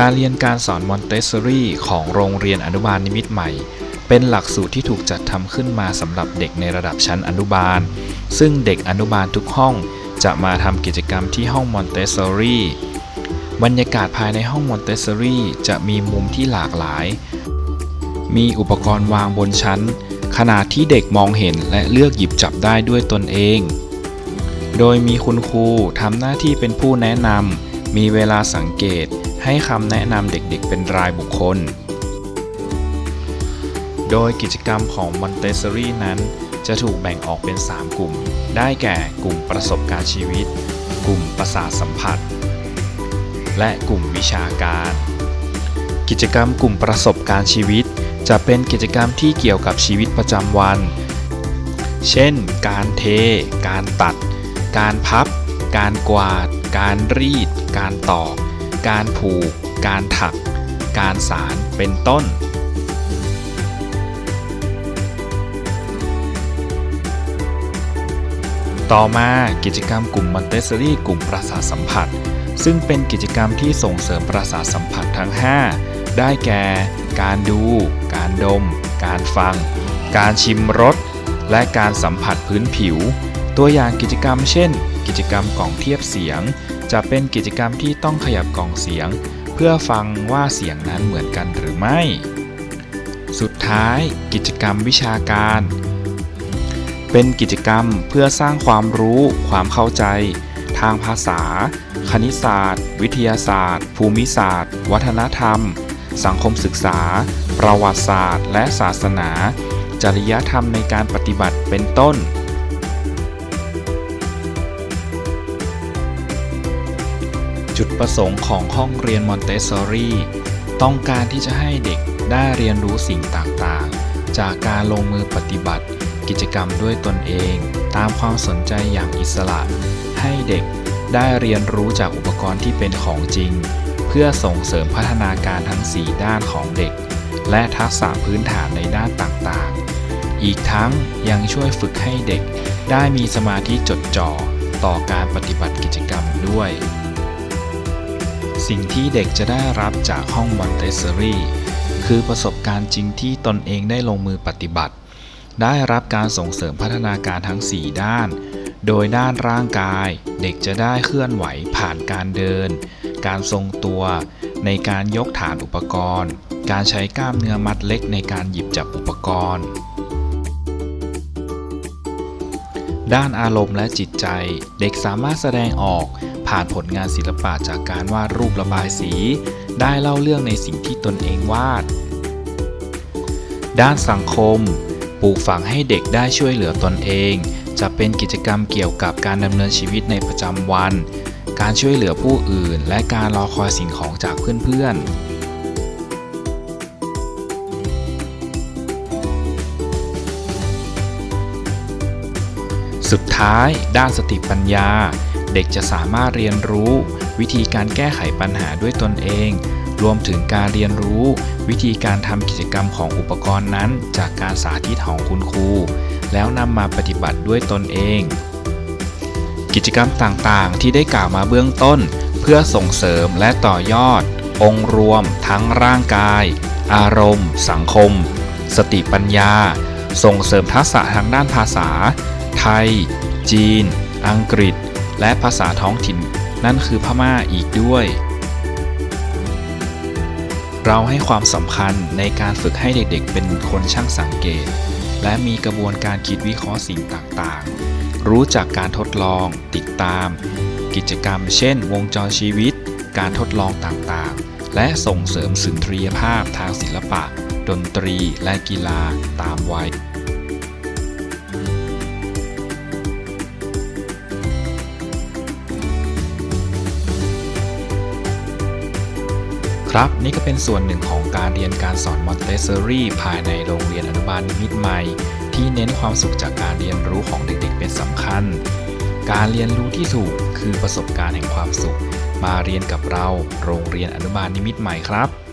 การเรียนการสอนมอนเตสซอรี่ของโรงเรียนอนุบาลนิมิตใหม่ เป็นหลักสูตรที่ถูกจัดทำขึ้นมาสำหรับเด็กในระดับชั้นอนุบาล ซึ่งเด็กอนุบาลทุกห้องจะมาทำกิจกรรมที่ห้องมอนเตสซอรี่บรรยากาศภายในห้องมอนเตสซอรี่จะมีมุมที่หลากหลาย มีอุปกรณ์วางบนชั้น ขนาดที่เด็กมองเห็นและเลือกหยิบจับได้ด้วยตนเอง โดยมีคุณครูทำหน้าที่เป็นผู้แนะนำ มีเวลาสังเกตให้คำแนะนำเด็กๆเป็นรายบุคคล โดยกิจกรรมของ Montessori นั้น จะถูกแบ่งออกเป็น 3 กลุ่ม ได้แก่กลุ่มประสบการณ์ชีวิต กลุ่มประสาทสัมผัส และกลุ่มวิชาการ กิจกรรมกลุ่มประสบการณ์ชีวิต จะเป็นกิจกรรมที่เกี่ยวกับชีวิตประจำวัน เช่น การเท การตัด การพับ การกวาด การรีด การตอก การผูก การถัก การสารเป็นต้นต่อมากิจกรรมกลุ่มมอนเตสซอรี่กลุ่มประสาทสัมผัส ซึ่งเป็นกิจกรรมที่ส่งเสริมประสาทสัมผัสทั้ง 5 ได้แก่ การดู การดม การฟัง การชิมรสและการสัมผัสพื้นผิว ตัวอย่างกิจกรรมเช่น กิจกรรมกล่องเทียบเสียง จะเป็นกิจกรรมที่ต้องขยับกล่องเสียง เพื่อฟังว่าเสียงนั้นเหมือนกันหรือไม่ สุดท้าย กิจกรรมวิชาการ เป็นกิจกรรมเพื่อสร้างความรู้ ความเข้าใจ ทางภาษา คณิตศาสตร์ วิทยาศาสตร์ ภูมิศาสตร์ วัฒนธรรม สังคมศึกษา ประวัติศาสตร์ และศาสนา จริยธรรมในการปฏิบัติเป็นต้น จุดประสงค์ของห้องเรียนมอนเตสซอรี่ต้องการที่จะให้เด็กได้เรียนรู้สิ่งต่างๆ จากการลงมือปฏิบัติ กิจกรรมด้วยตนเอง ตามความสนใจอย่างอิสระ ให้เด็กได้เรียนรู้จากอุปกรณ์ที่เป็นของจริง เพื่อส่งเสริมพัฒนาการทั้ง 4 ด้านของเด็ก และทักษะพื้นฐานในด้านต่างๆ อีกทั้งยังช่วยฝึกให้เด็กได้มีสมาธิจดจ่อต่อการปฏิบัติกิจกรรมด้วย สิ่งที่เด็กจะได้รับจากห้องมอนเตสซอรี่คือประสบการณ์จริงที่ตนเองได้ลงมือปฏิบัติ ได้รับการส่งเสริมพัฒนาการทั้ง 4 ด้าน โดยด้านร่างกาย เด็กจะได้เคลื่อนไหวผ่านการเดิน การทรงตัว ในการยกฐานอุปกรณ์ การใช้กล้ามเนื้อมัดเล็กในการหยิบจับอุปกรณ์ ด้านอารมณ์และจิตใจ เด็กสามารถแสดงออก ผ่านผลงานศิลปะจากการวาดรูประบายสี ได้เล่าเรื่องในสิ่งที่ตนเองวาด ด้านสังคม ปลูกฝังให้เด็กได้ช่วยเหลือตนเอง จะเป็นกิจกรรมเกี่ยวกับการดำเนินชีวิตในประจำวัน การช่วยเหลือผู้อื่น และการรอคอยสิ่งของจากเพื่อนๆสุดท้ายด้านสติปัญญา เด็กจะสามารถเรียนรู้ วิธีการแก้ไขปัญหาด้วยตนเอง รวมถึงการเรียนรู้ วิธีการทำกิจกรรมของอุปกรณ์นั้น จากการสาธิตของคุณครู แล้วนำมาปฏิบัติด้วยตนเอง กิจกรรมต่างๆ ที่ได้กล่าวมาเบื้องต้น เพื่อส่งเสริมและต่อยอด องค์รวม ทั้งร่างกาย อารมณ์ สังคม สติปัญญา ส่งเสริมทักษะทางด้านภาษา ไทย จีน อังกฤษ และภาษาท้องถิ่นนั่นคือพม่าอีกด้วย เราให้ความสำคัญในการฝึกให้เด็กๆ เป็นคนช่างสังเกต และมีกระบวนการคิดวิเคราะห์สิ่งต่างๆ รู้จักการทดลอง ติดตาม กิจกรรม เช่น วงจรชีวิต การทดลองต่างๆ และส่งเสริมสุนทรียภาพทางศิลปะ ดนตรีและกีฬาตามวัย ครับ นี่ก็เป็นส่วนหนึ่งของการเรียนการสอนมอนเตสซอรี่ภายในโรงเรียนอนุบาลนิมิตรใหม่ ที่เน้นความสุขจากการเรียนรู้ของเด็กๆ เป็นสำคัญ การเรียนรู้ที่ถูกคือประสบการณ์แห่งความสุข มาเรียนกับเรา โรงเรียนอนุบาลนิมิตใหม่ครับ